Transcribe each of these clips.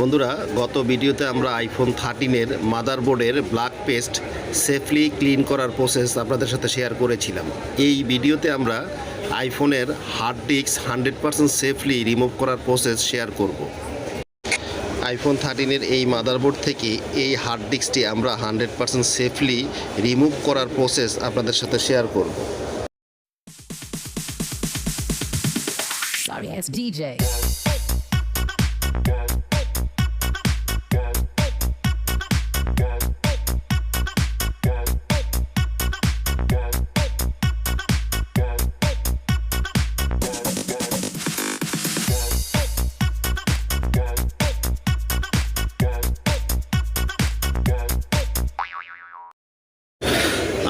বন্ধুরা, গত ভিডিওতে আমরা আইফোন থার্টিনের মাদারবোর্ডের ব্ল্যাক পেস্ট সেফলি ক্লিন করার প্রসেস আপনাদের সাথে শেয়ার করেছিলাম। এই ভিডিওতে আমরা আইফোনের hard disk hundred percent safely remove করার প্রসেস শেয়ার করব। আইফোন থার্টিনের এই মাদারবোর্ড থেকে এই হার্ড ডিস্কটি আমরা হান্ড্রেড পারসেন্ট সেফলি রিমুভ করার প্রসেস আপনাদের সাথে শেয়ার করব। Sorry DJ.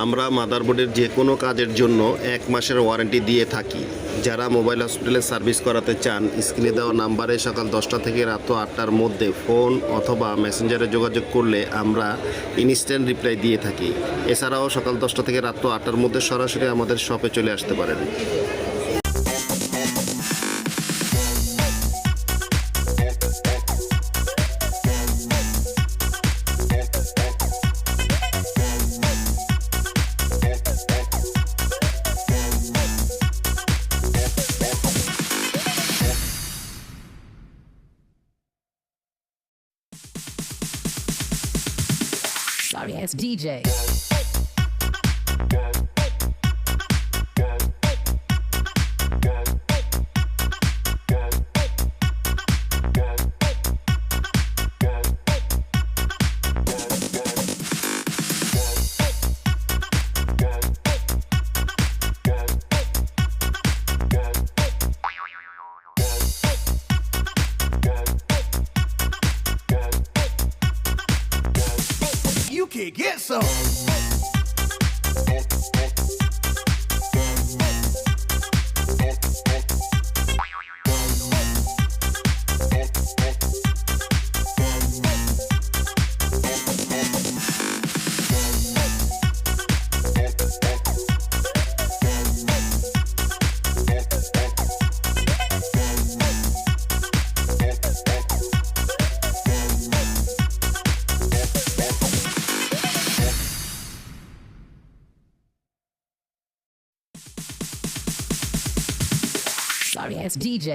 আমরা মাদারবোর্ডের যে কোনো কাজের জন্য এক মাসের ওয়ারেন্টি দিয়ে থাকি। যারা মোবাইল হসপিটালে সার্ভিস করাতে চান, স্ক্রিনে দেওয়া নাম্বারে সকাল দশটা থেকে রাত আটটার মধ্যে ফোন অথবা মেসেঞ্জারে যোগাযোগ করলে আমরা ইনস্ট্যান্ট রিপ্লাই দিয়ে থাকি। এছাড়াও সকাল দশটা থেকে রাত আটটার মধ্যে সরাসরি আমাদের শপে চলে আসতে পারেন। Sorry ass DJ. You can get some. Sorry DJ.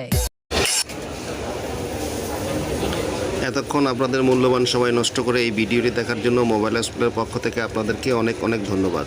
এতক্ষণ আপনাদের মূল্যবান সময় নষ্ট করে এই ভিডিওটি দেখার জন্য মোবাইল হসপিটালের পক্ষ থেকে আপনাদেরকে অনেক অনেক ধন্যবাদ